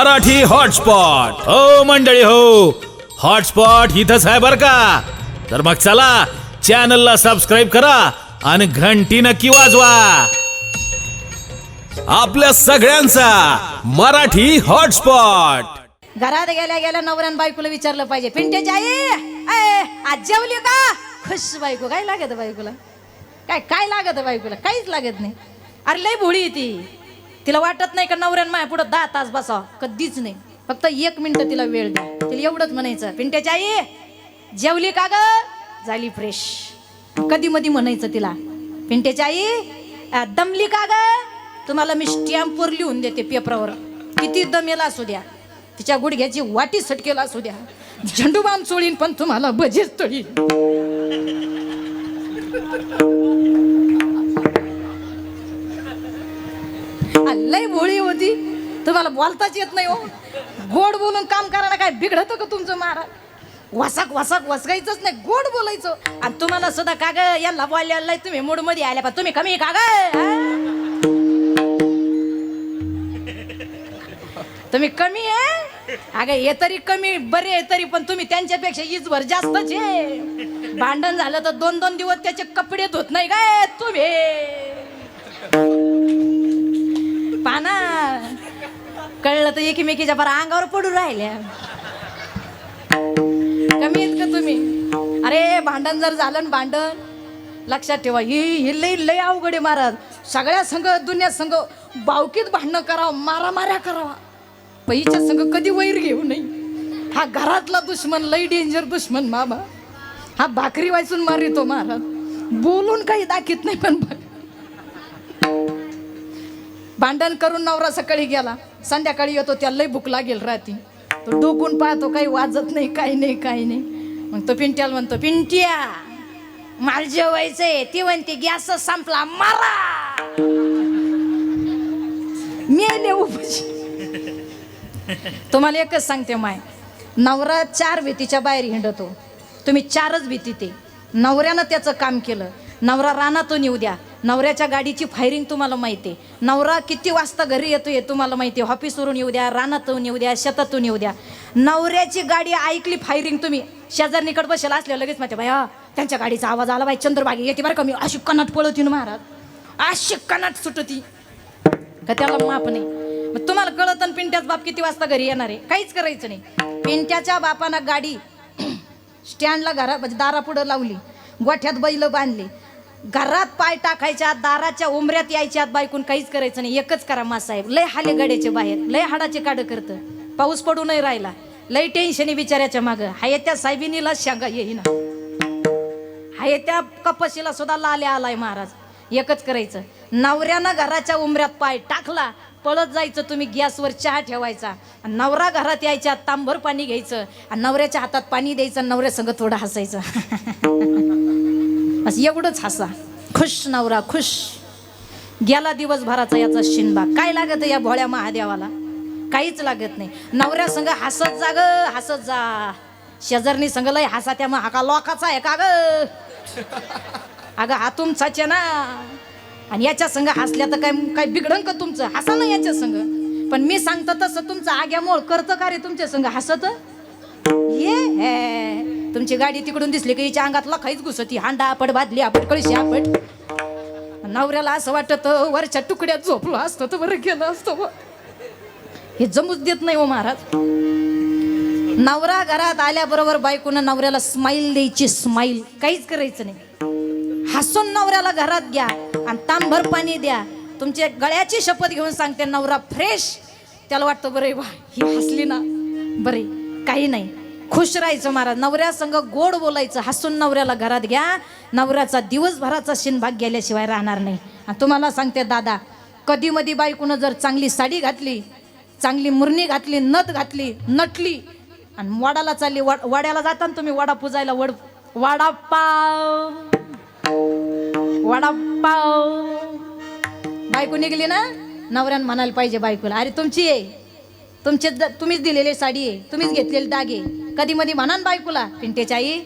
Marathi hotspot. हो मंडळी हो. हॉटस्पॉट इथंच आहे बर का? तर मग चला चॅनलला सबस्क्राईब करा आणि घंटी नक्की वाजवा. आपल्या सगळ्यांचा मराठी हॉटस्पॉट. घरात गेल्या गेल्या नवऱ्यान बायकोला विचारलं पाहिजे पिंट्याची आई अय, आज जेवली का? खुश बायको काय लागत बायकोला? काय काय लागत बायकोला? काहीच लागत नाही. अरे लय भोळी आहे ती. तिला वाटत नाही का नवऱ्यान माया पुढं दहा तास बसावं? कधीच नाही. फक्त एक मिनिट तिला वेळ द्या तिला एवढंच म्हणायचं पिंट्याची आई जेवली का ग? झाली फ्रेश कधी मधी म्हणायचं तिला पिंट्याची आई दमली का ग? तुम्हाला मी स्टॅम्पवर लिहून देते पेपरावर. किती दमेला असू द्या. तिच्या गुडघ्याची वाटी सटकेला असू द्या. झेंडूबाम चोळीन पण तुम्हाला बजेच तळी मला बोलताच येत नाही हो. गोड बोलून काम करायला काय बिघडतं का तुमचं महाराज? वसाक वसाक वसगायचंच नाही गोड बोलायचं. आणि तुम्हाला सुद्धा का ग यांना बोलायला नाही तुम्ही मूडमध्ये आल्या पण तुम्ही कमी का ग तुम्ही कमी आहे? अगं हे तरी कमी बरे आहे तरी पण तुम्ही त्यांच्यापेक्षा इजभर जास्तच आहे. भांडण झालं तर दोन दोन दिवस त्याचे कपडे धुत नाही काय तुम्ही. पाना. कळलं तर एकमेकीच्या बरं अंगावर पडून राहिल्या कमी आहेत का तुम्ही? अरे भांडण जर झालं ना भांडण लक्षात ठेवा ही हे लई लई अवघड आहे महाराज. सगळ्या संघ दुनिया संघ बावकीत भांडणं करावं मारामाऱ्या करावा. पहिच्या संघ कधी वैर घेऊ नये. हा घरातला दुश्मन लई डेंजर दुश्मन मामा. हा भाकरी वाचून मारितो महाराज. बोलून काही दाखीत नाही पण भांडण करून नवरा सकाळी गेला. संध्याकाळी येतो त्याला लई भूक लागेल राहती तो डोकून पाहतो काही वाजत नाही काही नाही काही नाही. मग तो पिंट्याला म्हणतो पिंट्या माल जेवायचंय. ती म्हणते गॅस संपला मारा. मेले उपजी तुम्हाला एकच सांगते माय. नवरा चार भीतीच्या बाहेर हिंडतो. तुम्ही चारच भीती ते. नवऱ्यानं त्याचं काम केलं. नवरा रानातून येऊ द्या. नवऱ्याच्या गाडीची फायरिंग तुम्हाला माहिती आहे. नवरा किती वाजता घरी येतो हे तुम्हाला माहिती आहे. ऑफिसवरून येऊ द्या रानातून येऊ द्या शेतातून येऊ द्या. नवऱ्याची गाडी ऐकली फायरिंग तुम्ही. शेजारणीकडे बसेल असल्या लगेच माहिती भया त्यांच्या गाडीचा आवाज आला बाई चंद्रबागी येते बरं का मी अशी कनाट पळवती ना महाराज. अशी कनाट सुटती. का त्याला माप नाही. मग तुम्हाला कळत आणि पिंट्याच बाप किती वाजता घरी येणार आहे? काहीच करायचं नाही. पिंट्याच्या बापानं गाडी स्टँडला घरा म्हणजे दारापुढं लावली. गोठ्यात बैल बांधली. घरात पाय टाकायच्या दाराच्या उमऱ्यात यायच्या बायकून काहीच करायचं नाही. एकच करा मासाहेब लय हाले गाड्याचे बाहेर. लय हाडाचे काढ करतं. पाऊस पडू नाही राहिला. लय टेन्शन आहे बिचाऱ्याच्या मागं. हाय त्या साहेबिनीला शेंगा येईना हाय त्या कपशीला सुद्धा लाल्या आलाय महाराज. एकच करायचं. नवऱ्यानं घराच्या उमऱ्यात पाय टाकला पळत जायचं तुम्ही गॅसवर चहा ठेवायचा. नवरा घरात यायच्या तांभर पाणी घ्यायचं. आणि नवऱ्याच्या हातात पाणी द्यायचं नवऱ्यासंग थोडं हसायचं. असं एवढंच हसा. खुश नवरा खुश. गेला दिवसभराचा याचा शिनबा काय लागत या भोळ्या महादेवाला? काहीच लागत नाही. नवऱ्या संघ हसत जा ग हसत जा. शेजारनी संग लय हसा त्या मग हा का लोकाचा आहे का ग? अगं हा तुमचाच आहे ना आणि याच्या संग हसल्या तर काय काय बिघडन का तुमचं? हसा ना याच्या संग. पण मी सांगतो तसं तुमचं आग्यामोळ करतं का रे तुमच्या संग? हसत? ये हे. तुमची गाडी तिकडून दिसली की हिच्या अंगात लखाईच घुसती हांडा आपट बादली आपट कळशी आपट. नवऱ्याला असं वाटत वरच्या तुकड्यात झोपलो असतं तर बरं केलं असतं बुवा. हे जमूच देत नाही हो महाराज. नवरा घरात आल्याबरोबर बायकोनं नवऱ्याला स्माईल द्यायची स्माईल काहीच करायचं नाही. हसून नवऱ्याला घरात घ्या आणि तांभर पाणी द्या. तुमच्या गळ्याची शपथ घेऊन सांगते नवरा फ्रेश त्याला वाटतं बरे वा ही हसली ना. बरे काही नाही. खुश राहायचं महाराज. नवऱ्यासंग गोड बोलायचं. हसून नवऱ्याला घरात घ्या. नवऱ्याचा दिवसभराचा शिनभाग गेल्याशिवाय राहणार नाही. आणि तुम्हाला सांगते दादा कधी मधी बायकोनं जर चांगली साडी घातली चांगली मुरणी घातली नथ घातली नटली आणि वाडाला चालली वाड वड्याला जाता ना तुम्ही वाडा पुजायला वड वडापाव वडापाव बायको निघली ना नवऱ्यानं म्हणायला पाहिजे बायकोला अरे तुमची आहे. तुमचे द- तुम्हीच दिलेली साडी आहे. तुम्हीच घेतलेले दागे कधी मधी म्हणा ना बायकोला पिंटेच्या आई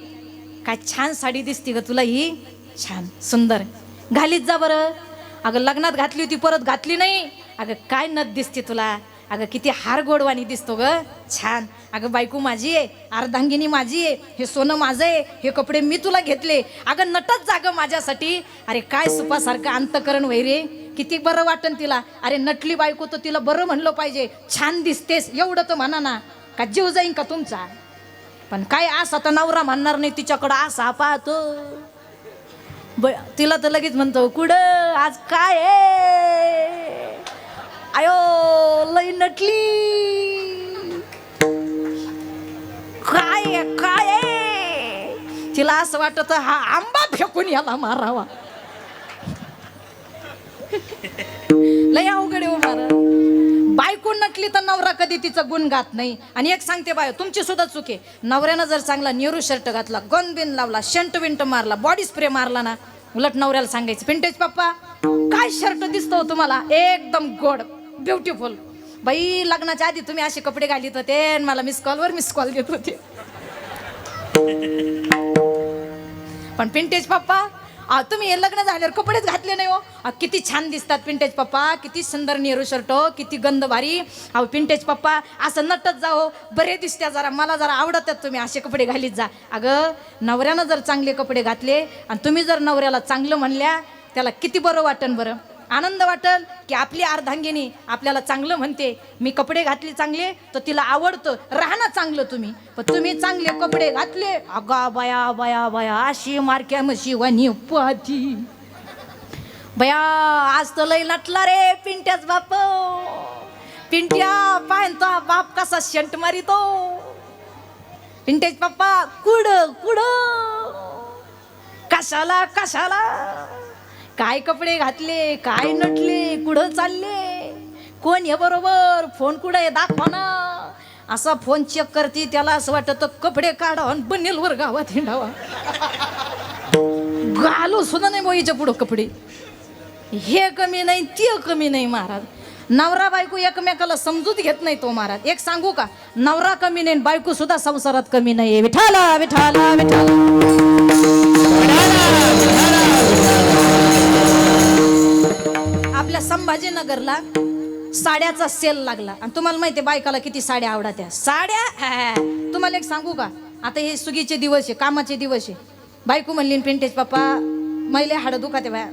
काय छान साडी दिसते ग तुला ही. छान सुंदर. घालीत जा बरं. अगं लग्नात घातली होती परत घातली नाही. अगं काय नथ दिसते तुला. अगं किती हार गोडवाणी दिसतो ग. छान. अगं बायको माझी आहे अर्धांगिनी माझी आहे हे सोनं माझं आहे हे कपडे मी तुला घेतले. अगं नटच जागं माझ्यासाठी. अरे काय सुपासारखं अंतकरण वैरे किती बरं वाटन तिला. अरे नटली बायको तर तिला बरं म्हणलं पाहिजे. छान दिसतेस एवढं तर म्हणा ना. का जीव जाईन का तुमचा? पण काय असा तर नवरा म्हणणार नाही तिच्याकडं असा पाहतो. ब तिला तर लगेच म्हणतो कुठं? आज काय आयो लई नटली. काय काय आहे? तिला असं वाटत हा आंबा फेकून याला मारावा. लय अवघड आहे हो, बायको नटली तर नवरा कधी तिचं गुण गात नाही? आणि एक सांगते बाय तुमची सुद्धा चुके नवऱ्यानं जर चांगला नेहरू शर्ट घातला गन बिन लावला शंट विंट मारला बॉडी स्प्रे मारला ना उलट नवऱ्याला सांगायचं पिंटेज पप्पा काय शर्ट दिसतो तुम्हाला? एकदम गोड ब्युटिफुल बाई लग्नाच्या आधी तुम्ही असे कपडे घालीत होते आणि मला मिस कॉलवर मिस कॉल देत होते. पण पिंटेज पप्पा आ, तुम्ही हे लग्न झाल्यावर कपडेच घातले नाही हो. आ, किती छान दिसतात पिंटेज पप्पा. किती सुंदर नेहरू शर्ट हो. किती गंध भारी. अहो पिंटेज पप्पा असं नटत जा हो. बरे दिसत्या जरा. मला जरा आवडतात तुम्ही असे कपडे घालीत जा. अगं नवऱ्यानं जर चांगले कपडे घातले आणि तुम्ही जर नवऱ्याला चांगलं म्हणल्या त्याला किती बरं वाटन बरं? आनंद वाटल की आपली अर्धांगिनी आपल्याला चांगलं म्हणते. मी कपडे घातले चांगले तर तिला आवडतं. राहणं चांगलं तुम्ही. पण तुम्ही चांगले कपडे घातले. अगा बया बया बया अशी मारक्या म्हशी वाणी पाती बया आज तर लय नटला रे पिंट्याच बाप. पिंट्या पाहता बाप कसा शंट मारितो. पिंट्याच पप्पा कुड कुड? कशाला कशाला? काय कपडे घातले काय नटले कुठं चालले? कोण हे बरोबर? फोन कुठं आहे दाखवा ना. असा फोन चेक करते त्याला असं वाटत कपडे काढावा आणि बनेलवर गावात हिंडावा. घालू सुद्धा नाही मोईच्या पुढं कपडे. हे कमी नाही ते कमी नाही महाराज. नवरा बायको एकमेकाला समजूत घेत नाही तो महाराज. एक सांगू का? नवरा कमी नाही बायको सुद्धा संसारात कमी नाही विठाला विठाला विठाला आपल्या संभाजीनगरला साड्याचा सेल लागला. आणि तुम्हाला माहिती बायकाला किती साड्या आवडत्या. साड्या? तुम्हाला एक सांगू का? आता हे सुगीचे दिवस आहे कामाचे दिवस आहे. बायको म्हणली पिंटेज पप्पा मैले हाड दुखाते बाया.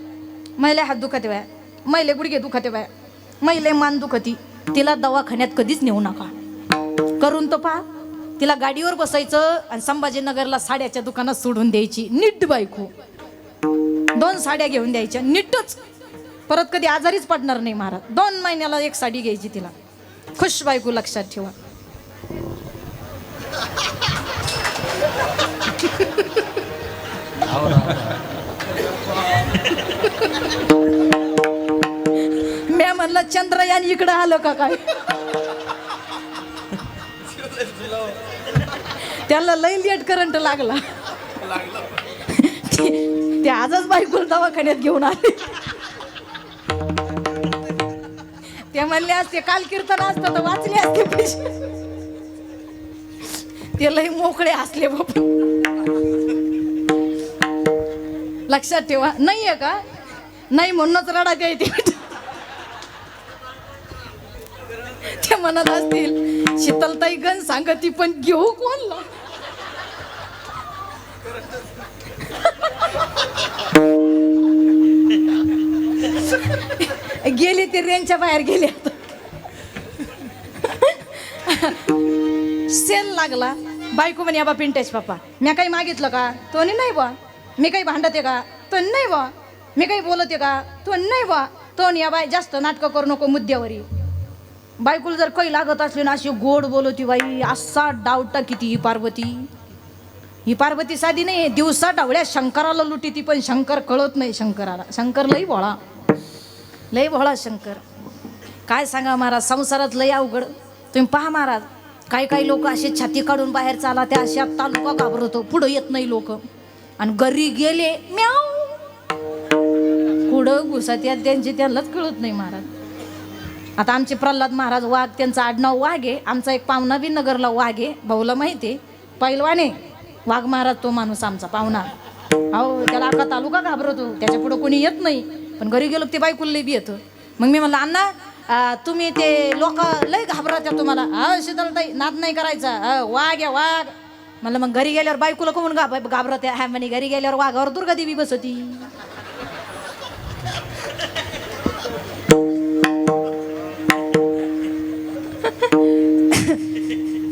मैले हात दुखाते बाया. मैले गुडघे दुखाते बाया. मैले मान दुखती. तिला दवाखान्यात कधीच नेऊ नका. करून तो पहा. तिला गाडीवर बसायचं आणि संभाजीनगरला साड्याच्या दुकानात सोडून द्यायची. नीट बायको. दोन साड्या घेऊन द्यायच्या. नीटच. परत कधी आजारीच पडणार नाही महाराज. दोन महिन्याला एक साडी घ्यायची तिला. खुश बायको लक्षात ठेवा. मी म्हणलं चंद्रयान इकडं आलं का काय? त्याला लई लेट करंट लागला. ते- ते आजच बायकोला दवाखान्यात घेऊन आले. ते म्हणले असते काल कीर्तन असतं तर वाचले असते पैसे. ते लई मोकळे असले बाबा. लक्षात ठेवा. नाहीये का? नाही म्हणूनच रडा येते ते म्हणत असतील शीतलताई गण सांगती पण घेऊ कोणला? गेले ते रेंजच्या बाहेर गेले आता. सेल लागला. बायको म्हणे बा पिंटेश पप्पा मी काही मागितलं का? तो नाही बा. मी काही भांडते का? तो नाही बा. मी काही बोलते का? तो नाही बा. तो या बाय जास्त नाटकं करू नको मुद्द्यावरी. बायकोला जर काही लागत असली ना अशी गोड बोलवती बाई असा डावटा किती ही पार्वती. ही पार्वती साधी नाही दिवसा डावळ्या शंकराला लुटी ती पण शंकर कळत नाही शंकराला. शंकर लई लय लई भोळा शंकर. काय सांगा महाराज संसारात लई अवघड. तुम्ही पहा महाराज काही काही लोक असे छाती काढून बाहेर चाला त्या अशा तालुका घाबरतो पुढं येत नाही लोक. आणि घरी गेले म्याव पुढं घुसत या त्यांची त्यांनाच कळत नाही महाराज. आता आमचे प्रल्हाद महाराज वाघ त्यांचं आडनाव वाघ आहे. आमचा एक पाहुणा बी नगरला वाघ आहे भाऊला माहिती आहे. पैलवाने वाघ महाराज तो माणूस आमचा पाहुणा. अहो त्याला अख्खा तालुका घाबरतो त्याच्या पुढं कोणी येत नाही. पण घरी गेलो ते ते बायकुल्ले बी येतं. मग मी म्हणलं अण्णा तुम्ही ते लोक लय घाबरत्या तुम्हाला. हा शीतलताई नाद नाही करायचा. हा, वाघ या वाघ. म्हणलं मग घरी गेल्यावर बायकोला कोण घाब घाबरत्या हा म्हणे घरी गेल्यावर वाघावर दुर्गा देवी बसवती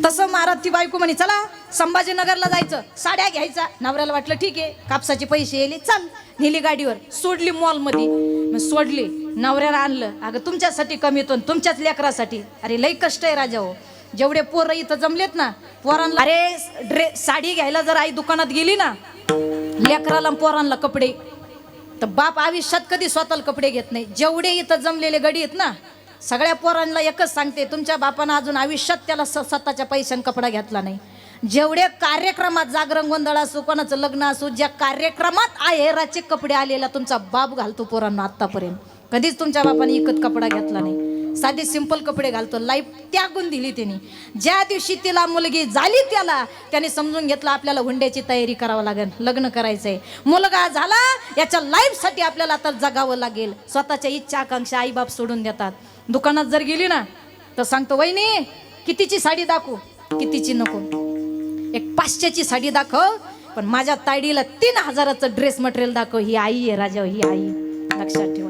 तसं महाराज ती बायको म्हणे चला संभाजीनगरला जायचं. साड्या घ्यायचा. नवऱ्याला वाटलं ठीक आहे. कापसाचे पैसे येले चल. नेली गाडीवर सोडली मॉलमध्ये. मग सोडली नवऱ्याला आणलं. अगं तुमच्यासाठी कमी येतो आणि तुमच्याच लेकरासाठी. अरे लई कष्ट आहे राजा हो. जेवढे पोरं इथं जमलेत ना पोरांना अरे ड्रे साडी घ्यायला जर आई दुकानात गेली ना लेकराला पोरांना कपडे. तर बाप आयुष्यात कधी स्वतःला कपडे घेत नाही. जेवढे इथं जमलेले गडी आहेत ना सगळ्या पोरांना एकच सांगते तुमच्या बापानं अजून आयुष्यात त्याला स- स्वतःच्या पैशाने कपडा घेतला नाही. जेवढे कार्यक्रमात जागरण गोंधळ असो कोणाचं लग्न असो ज्या कार्यक्रमात आहेराचे कपडे आलेला तुमचा बाप घालतो पोरांना आत्तापर्यंत. कधीच तुमच्या बापाने इकत कपडा घेतला नाही. साधे सिंपल कपडे घालतो लाईफ त्यागून दिली त्यांनी ज्या दिवशी तिला मुलगी झाली त्याला त्याने समजून घेतलं आपल्याला हुंड्याची तयारी करावं लागेल लग्न करायचंय. मुलगा झाला याच्या लाईफसाठी आपल्याला आता जगावं लागेल. स्वतःच्या इच्छा आकांक्षा आईबाप सोडून देतात. दुकानात जर गेली ना तर सांगतो वहिनी कितीची साडी दाखवू? कितीची नको? एक पाचशेची साडी दाखव. पण माझ्या तायडीला तीन हजाराचं ड्रेस मटेरियल दाखव. ही आई आहे राजा ही आई. लक्षात ठेवा.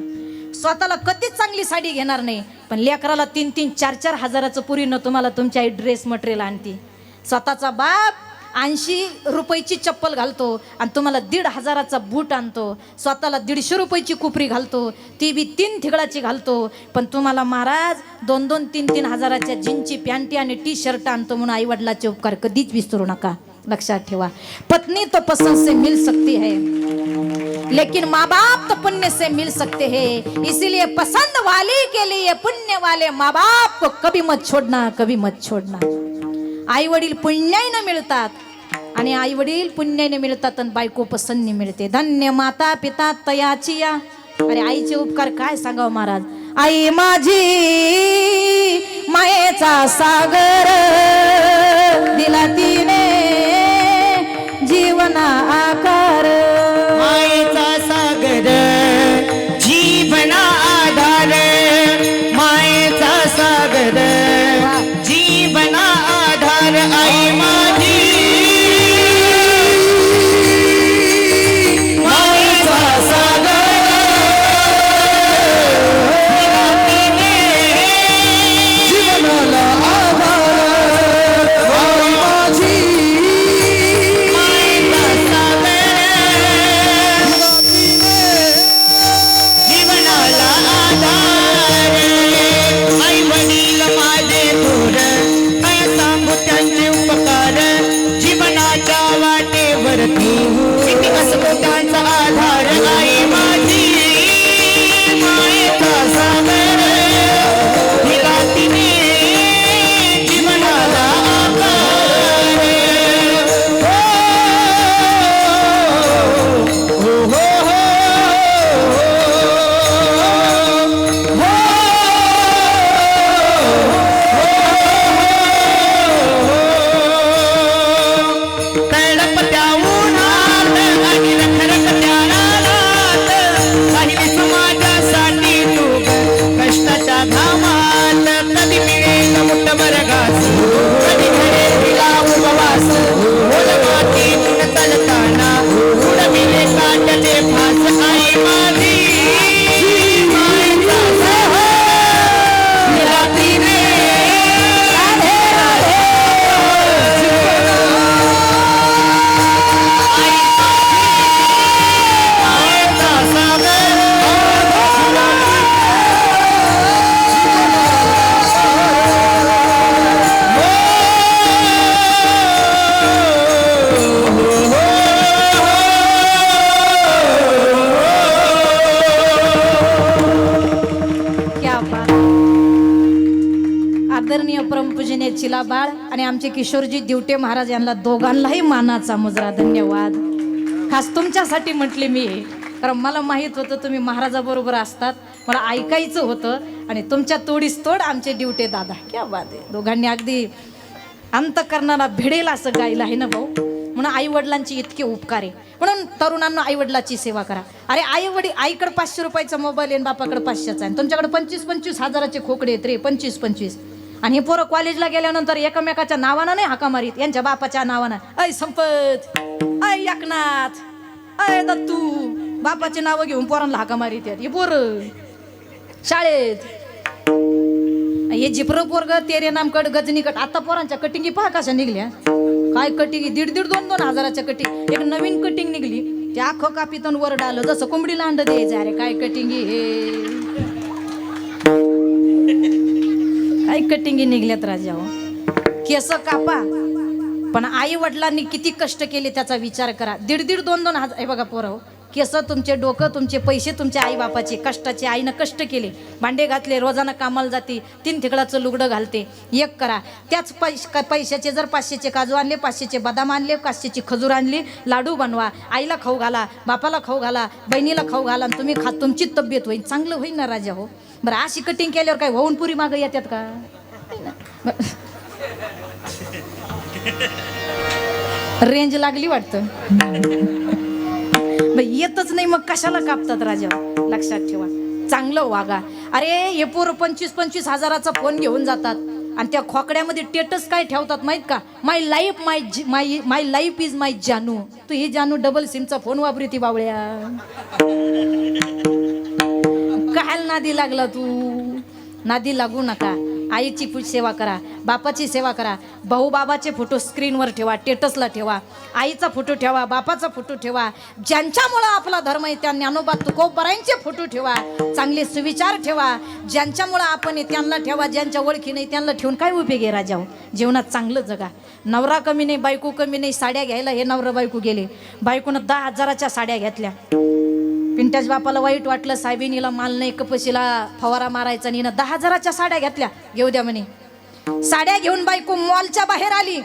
स्वतःला कधीच चांगली साडी घेणार नाही पण लेकराला तीन तीन चार चार हजाराचं पुरीनं तुम्हाला तुमची आई ड्रेस मटेरियल आणते. स्वतःचा बाप ऐंशी रुपयाची चप्पल घालतो आणि तुम्हाला दीड हजाराचा बूट आणतो. स्वतःला दीडशे रुपयाची कुपरी घालतो. ती बी तीन ठिगळाची घालतो. पण तुम्हाला महाराज दोन दोन तीन तीन हजाराच्या जीनची पॅन्टी आणि टी शर्ट आणतो म्हणून आईवडिलाचे उपकार कधीच विसरू नका. लक्षात ठेवा. पत्नी तो पसंद से मिल सकती है. लेकिन माँ बाप तो पुण्य से मिल सकते हैं. इसीलिए पसंद वाले के लिए पुण्य वाले माँ बाप को कभी मत छोड़ना कभी मत छोड़ना। आई वडील पुण्याने मिळतात. आणि आई वडील पुण्याने मिळतात आणि बायको पसंतने मिळते. धन्य माता पिता तयाची या. अरे आईचे उपकार काय सांगाव महाराज? आई माझी मायेचा सागर. दिला तिने जीवना आकार. आमचे किशोरजी दिवटे महाराज यांना दोघांनाही मानाचा मुजरा. धन्यवाद. खास तुमच्यासाठी म्हटले मी. कारण मला माहीत होतं तुम्ही महाराजाबरोबर असतात. मला ऐकायचं होतं. आणि तुमच्या तोडीस तोड आमचे दिवटे दादा. क्या बात आहे. दोघांनी अगदी अंतकरणाला भिडेल असं गायलं आहे ना भाऊ? म्हणून आई वडिलांची इतके उपकार आहे. म्हणून तरुणांना आई वडिलाची सेवा करा. अरे आई वडील आईकडे पाचशे रुपयाचा मोबाईल आहे आणि बापाकडे पाचशेचा आहे. तुमच्याकडे पंचवीस पंचवीस हजाराचे खोकडे आहेत रे. पंचवीस पंचवीस. आणि हे पोरं कॉलेजला गेल्यानंतर एकमेकाच्या नावानं नाही हाका मारीत यांच्या बापाच्या नावानं. अय संपत. अय एकनाथ. अय दत्तू. बापाची नावं घेऊन पोरांना हाका मारीत हे पोरं. शाळेत. हे जिप्र पोरग तेरे नाम गजनीकट गजनी कट. आता पोरांच्या कटिंगी पहा कशा निघल्या. काय कटिंग दीड दीड दोन दोन हजाराच्या कटिंग एक नवीन कटिंग निघली. त्या आखो कापितन वर डालं जसं कोंबडीला अंड द्यायचं. अरे काय कटिंगी हे? काय कटिंगी निघल्यात राजा हो. केस कापा. पण आई वडिलांनी किती कष्ट केले त्याचा विचार करा. दीड दीड दोन दोन हजार हे बघा पोरं हो. केस तुमचे डोकं तुमचे पैसे तुमच्या आई बापाचे कष्टाचे. आईनं कष्ट केले. भांडे घातले रोजानं कामाला जाते तीन ठिकडाचं लुगडं घालते. एक करा. त्याच पैश पैशाचे जर पाचशेचे काजू आणले पाचशेचे बदाम आणले पाचशेची खजूर आणली लाडू बनवा. आईला खाऊ घाला बापाला खाऊ घाला बहिणीला खाऊ घाला आणि तुम्ही खा तुमची तब्येत होईल. चांगलं होईल ना राजा हो. बरं अशी कटिंग केल्यावर काय होऊन पुरी मागं येतात का? रेंज लागली वाटतं. बाई, येतच नाही मग कशाला कापतात राजा? लक्षात ठेवा. चांगलं वागा. अरे हे पोरं पंचवीस पंचवीस हजाराचा फोन घेऊन जातात. आणि त्या खोकड्यामध्ये टेटस काय ठेवतात माहीत का? My life my my my life is my जानू. तू ही जानू डबल सिमचा फोन वापरी ती बावळ्या. काल नादी लागला तू. नादी लागू नका. आईची सेवा करा बापाची सेवा करा. भाऊ बाबाचे फोटो स्क्रीनवर ठेवा टेटसला ठेवा. आईचा फोटो ठेवा बापाचा फोटो ठेवा. ज्यांच्यामुळं आपला धर्म आहे त्या ज्ञानोबा तुकोबरायांचे फोटो ठेवा. चांगले सुविचार ठेवा. ज्यांच्यामुळं आपण त्यांना ठेवा. ज्यांच्या ओळखी नाही त्यांना ठेवून काय उपयोग आहे राजा जेवणात जीवनात चांगलं जगा. नवरा कमी नाही बायको कमी नाही साड्या घ्यायला हे नवरा बायको गेले. बायकोनं दहा हजाराच्या साड्या घेतल्या. पिंट्याच बापाला वाईट वाटलं साहेबिनीला माल नाही कपशीला फवारा मारायचा आणि दहा हजाराच्या साड्या घेतल्या. घेऊ द्या म्हणे. साड्या घेऊन बायको मॉलच्या बाहेर आली.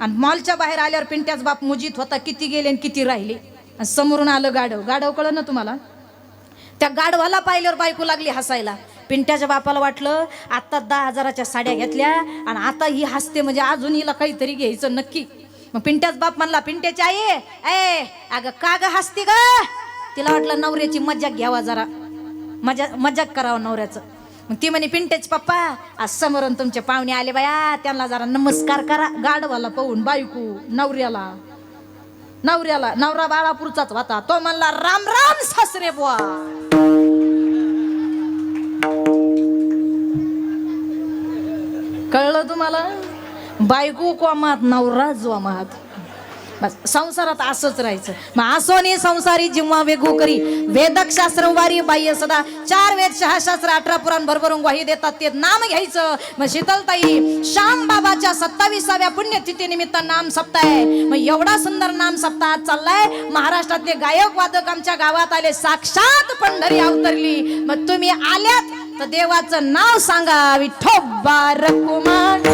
आणि मॉलच्या बाहेर आल्यावर पिंट्याच बाप मुजीत होता किती गेले आणि किती राहिले. आणि समोरून आलं गाढव. गाढव कळलं ना तुम्हाला? त्या गाढवाला पाहिल्यावर बायको लागली हसायला. पिंट्याच्या बापाला वाटलं आता दहा हजाराच्या साड्या घेतल्या आणि आता ही हसते म्हणजे अजून हिला काहीतरी घ्यायचं नक्की. मग पिंट्याच बाप म्हणला पिंट्याची आई ए अगं का ग हसते ग? तिला वाटलं नवऱ्याची मजाक घ्यावा जरा. मजा मजाक करावं नवऱ्याचं. मग ती म्हणे पिंटेच पप्पा आज समोरून तुमचे पाहुणे आले बाया. त्यांना जरा नमस्कार करा. गाढवाला पाहून बायकू नवऱ्याला. नवऱ्याला नवरा बाळापूरचाच होता. तो म्हणला राम राम सासरे बुवा. कळलं तुम्हाला? बायको कोमात नवरा जोमात. बस संसारात असंच राहायचं. मग असोनी संसारी जिव्हा वेगू करी. वेदक शास्त्र वारी बाह्य सदा. चार वेद शास्त्र अठरा पुराण भरभरून ग्वाही देतात ते नाम घ्यायचं. मग शीतलताई श्याम बाबाच्या सत्तावीसाव्या पुण्यतिथी निमित्त नाम सप्ताह मग एवढा सुंदर नाम सप्ताह आज चाललाय. महाराष्ट्रातले गायक वादक आमच्या गावात आले. साक्षात पंढरी अवतरली. मग तुम्ही आल्यात तर देवाचं नाव सांगा. विठोबा रकुमार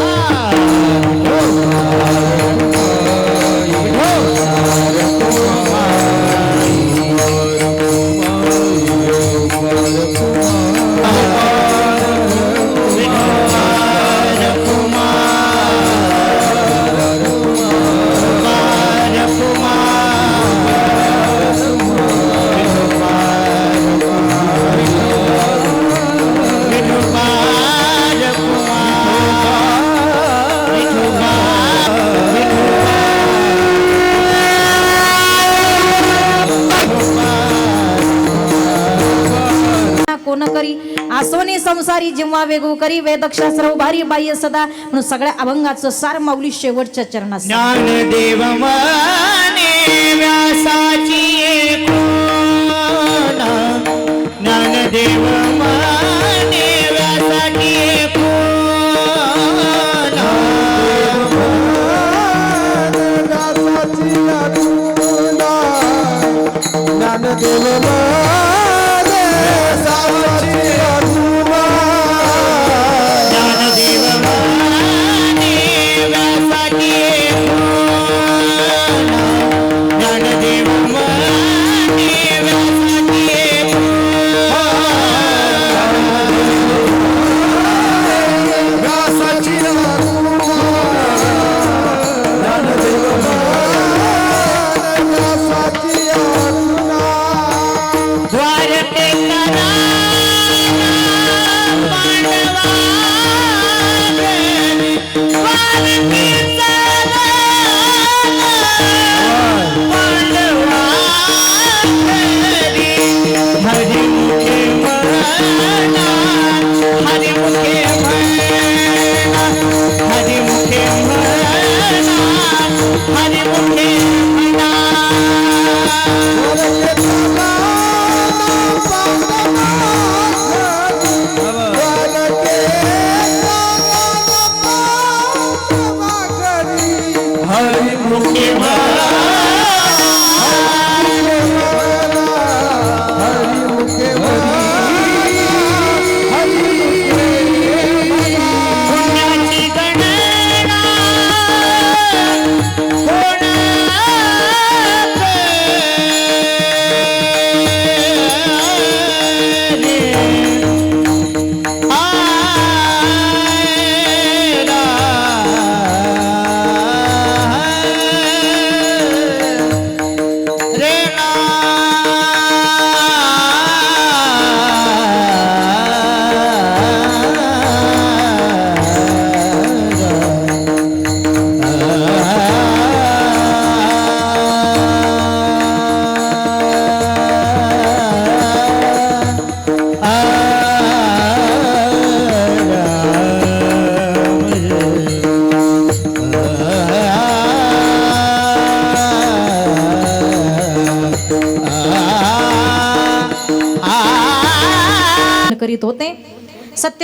सोने संसारी जेव्हा वेगू करी वेदशास्त्र उभारी बाह्य सदा. म्हणून सगळ्या अभंगाचं सार माऊली शेवटच्या चरणात ज्ञानदेव माने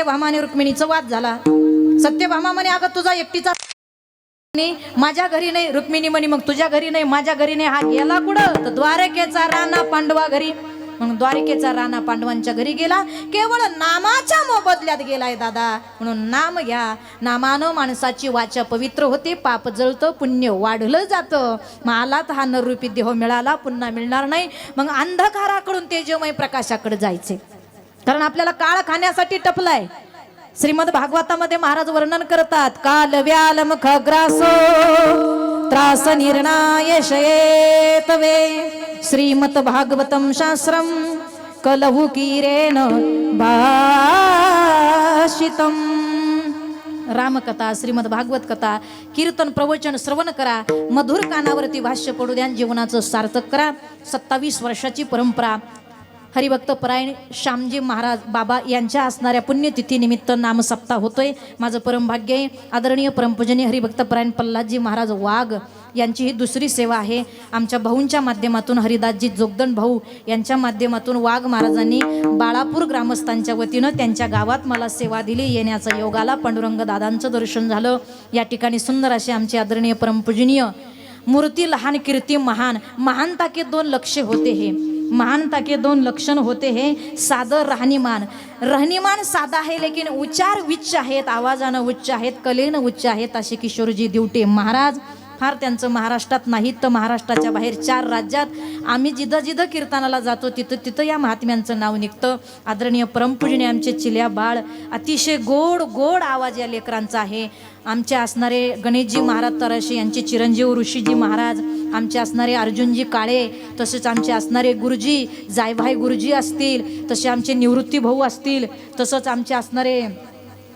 सत्यभामा आणि रुक्मिणीचा वाद झाला. सत्यभामा म्हणे अगं तुझा एकटीचा माझ्या घरी नाही रुक्मिणी म्हणे मग तुझ्या घरी नाही माझ्या घरी नाही हा गेला कुठं? तर द्वारकेचा राणा पांडवा घरी. म्हणून द्वारकेचा राणा पांडवांच्या घरी गेला. केवळ नामाच्या मोबदल्यात गेलाय दादा. म्हणून नाम घ्या. नामानं माणसाची वाचा पवित्र होते पाप जळतं पुण्य वाढलं जातं. मग आला तर हा नररूपी देह मिळाला पुन्हा मिळणार नाही. मग अंधकाराकडून तेजमय प्रकाशाकडे जायचे. कारण आपल्याला काळ खाण्यासाठी टपलाय. श्रीमद भागवतामध्ये महाराज वर्णन करतात काल व्याल मुख ग्रासो त्रास निर्णाय शयेतवे भागवतम शास्त्रम कलहु किरेन भाषितम. रामकथा श्रीमद भागवत कथा कीर्तन प्रवचन श्रवण करा मधुर कानावरती भाष्य पडू द्या जीवनाचं सार्थक करा. सत्तावीस वर्षाची परंपरा हरिभक्त परायण श्यामजी महाराज बाबा यांच्या असणाऱ्या पुण्यतिथीनिमित्त नामसप्ताह होतोय. माझं परमभाग्य आहे. आदरणीय परमपूजनी हरिभक्त परायण प्रल्हादजी महाराज वाघ यांची ही दुसरी सेवा आहे. आमच्या भाऊंच्या माध्यमातून हरिदासजी जोगदन भाऊ यांच्या माध्यमातून वाघ महाराजांनी बाळापूर ग्रामस्थांच्या वतीनं त्यांच्या गावात मला सेवा दिली. येण्याचा योगाला पांडुरंग दादांचं दर्शन झालं. या ठिकाणी सुंदर असे आमचे आदरणीय परमपूजनीय मूर्ती लहान कीर्ती महान महानता के दोन लक्ष होते हे. महानता के दोन लक्षण होते हे. साधं राहणीमान. राहणीमान साधा आहे लेकिन उच्चार उच्च आहेत आवाजानं उच्च आहेत कलेनं उच्च आहेत असे किशोरजी दिवटे महाराज. फार त्यांचं महाराष्ट्रात नाहीत तर महाराष्ट्राच्या बाहेर चार राज्यात आम्ही जिथं जिथं कीर्तनाला जातो तिथं तिथं या महात्म्यांचं नाव निघतं. आदरणीय परमपूजने आमचे चिल्या बाळ अतिशय गोड गोड आवाज या लेकरांचा आहे. आमचे असणारे गणेशजी महाराज तराशे यांचे चिरंजीव ऋषीजी महाराज आमचे असणारे अर्जुनजी काळे तसेच आमचे असणारे गुरुजी जायभाई गुरुजी असतील तसे आमचे निवृत्ती भाऊ असतील तसंच आमचे असणारे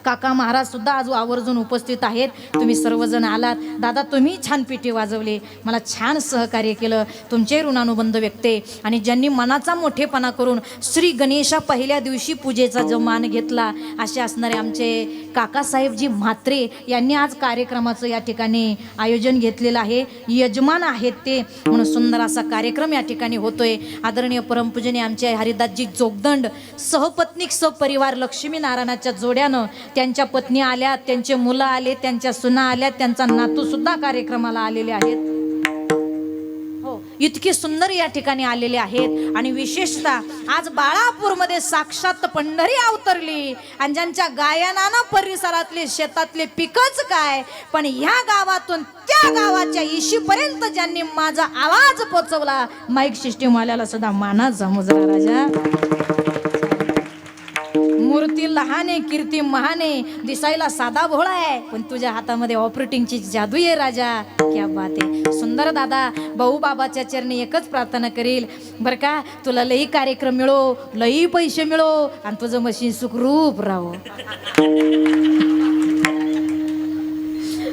काका महाराज सुद्धा आज आवर्जून उपस्थित आहेत. तुम्ही सर्वजण आलात. दादा तुम्ही छान पिठी वाजवले. मला छान सहकार्य केलं. तुमचे ऋणानुबंध व्यक्ते आणि ज्यांनी मनाचा मोठेपणा करून श्री गणेशा पहिल्या दिवशी पूजेचा जो मान घेतला असे असणारे आमचे काकासाहेबजी म्हात्रे यांनी आज कार्यक्रमाचं या ठिकाणी आयोजन घेतलेलं आहे. यजमान आहेत ते. म्हणून सुंदर असा कार्यक्रम या ठिकाणी होतोय. आदरणीय परमपूजने आमचे हरिदासजी जोगदंड सहपत्निक सहपरिवार लक्ष्मी नारायणाच्या जोड्यानं त्यांच्या पत्नी आल्या त्यांचे मुलं आले त्यांच्या सुना आल्या त्यांचा नातू सुद्धा कार्यक्रमाला आलेले आहेत. हो इतकी सुंदर या ठिकाणी आलेले आहेत. आणि विशेषतः आज बाळापूरमध्ये साक्षात पंढरी अवतरली. आणि ज्यांच्या गायनानं परिसरातले शेतातले पिकच काय पण ह्या गावातून त्या गावाच्या इशीपर्यंत ज्यांनी माझा आवाज पोचवला माईक सिस्टीम वाल्याला सुद्धा माना समजला राजा. मूर्ती लहान आहे कीर्ती महान आहे दिसायला साधा भोळा आहे. पण तुझ्या हातामध्ये ऑपरेटिंगची जादू आहे राजा. क्या बात आहे. सुंदर दादा भाऊ बाबाच्या चरणी एकच प्रार्थना करील. बरं का तुला लई कार्यक्रम मिळो लई पैसे मिळो आणि तुझं मशीन सुखरूप राहो.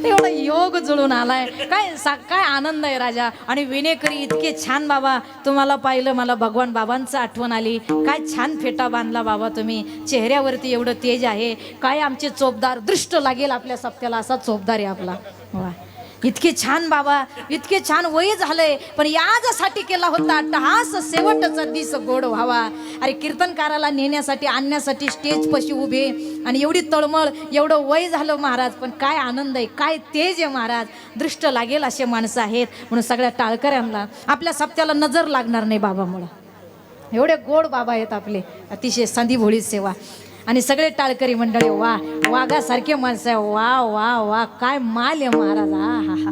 एवढा योग जुळून आलाय. काय सा काय आनंद आहे राजा? आणि विनेकरी इतके छान बाबा तुम्हाला पाहिलं मला भगवान बाबांचं आठवण आली. काय छान फेटा बांधला बाबा तुम्ही. चेहऱ्यावरती एवढं तेज आहे. काय आमचे चोपदार दृष्ट लागेल आपल्या सप्त्याला असा चोपदार आहे आपला. वा. इतके छान बाबा इतके छान वय झालंय पण याजसाठी केला होता टहास शेवटचा दिस गोड व्हावा. अरे कीर्तनकाराला नेण्यासाठी आणण्यासाठी स्टेज पशी उभे आणि एवढी तळमळ एवढं वय झालं महाराज पण काय आनंद आहे काय तेज आहे महाराज. दृष्ट लागेल असे माणसं आहेत म्हणून सगळ्या टाळकऱ्यांना. आपल्या सप्त्याला नजर लागणार नाही बाबामुळं. एवढे गोड बाबा आहेत आपले अतिशय संधी भोळी सेवा. आणि सगळे टाळकरी मंडळी वा वाघासारखे माणसं आहे. वा वा वा काय माल आहे महाराज. हा हा हा.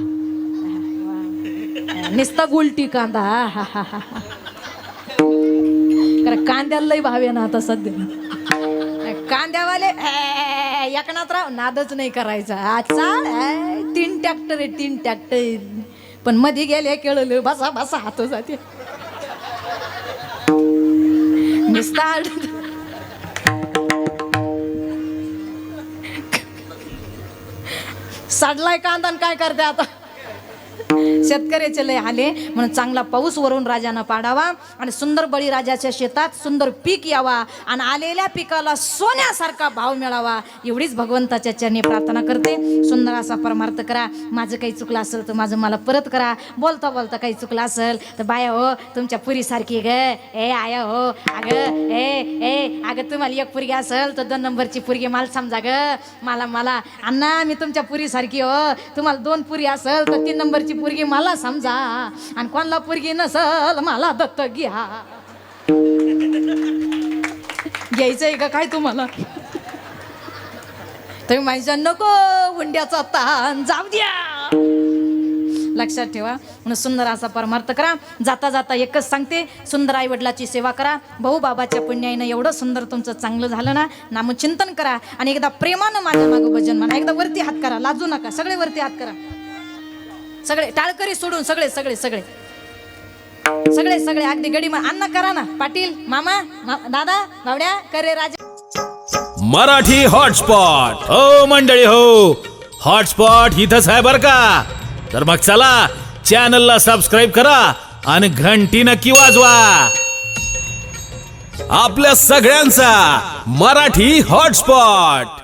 नुसता गुलटी कांदा. हा हा हा कारण कांद्याला लई भाव आहे ना आता सध्या. कांद्यावाले एकनाथ राव नादच नाही करायचा. आजचा चाल तीन ट्रॅक्टर आहे तीन ट्रॅक्टर पण मध्ये गेले केळलं बसा बसा हात जाते. निस्ता सडलाय कांदा आणि काय करते आता? शेतकऱ्याचे लय आले म्हणून चांगला पाऊस वरून राजानं पाडावा आणि सुंदर बळीराजाच्या शेतात सुंदर पीक यावा आणि आलेल्या पिकाला सोन्यासारखा भाव मिळावा एवढीच भगवंताच्या चरणी प्रार्थना करते. सुंदर असा परमार्थ करा. माझं काही चुकलं असेल तर माझं मला परत करा. बोलता बोलता काही चुकलं असेल तर बाया हो तुमच्या पुरीसारखी ग. ए आया हो. अगं ए ए अगं तुम्हाला एक पुरगी असेल तर दोन नंबरची पुरगी मला समजा ग. मला मला. अण्णा मी तुमच्या पुरीसारखी हो. तुम्हाला दोन पुरी असेल तर तीन नंबरची पुरगी मला समजा आणि कोणाला पुरगी नसल मला दत्त घ्या. घ्यायचंय का काय तुम्हाला? तुम्ही माझ्या नको हुंड्याचा ताण जाऊ द्या. लक्षात ठेवा म्हणून सुंदर असा परमार्थ करा. जाता जाता एकच सांगते सुंदर आई वडिलाची सेवा करा. भाऊ बाबाच्या पुण्याईनं एवढं सुंदर तुमचं चांगलं झालं ना नामचिंतन करा. आणि एकदा प्रेमानं माझ्या मागं भजन म्हणा एकदा वरती हात करा लाजू नका सगळे वरती हात करा. सगळे टाळकरी सोडून सगळे सगळे सगळे. सगळे सगळे अगदी गडी अण्णा करा ना. पाटील मामा मा- दादा भावड्या करे राजा. मराठी हॉटस्पॉट. हो मंडळी हो. हॉटस्पॉट इथंच आहे बर का? तर मग चला चॅनलला सबस्क्राईब करा आणि घंटी नक्की वाजवा. आपल्या सगळ्यांचा मराठी हॉटस्पॉट.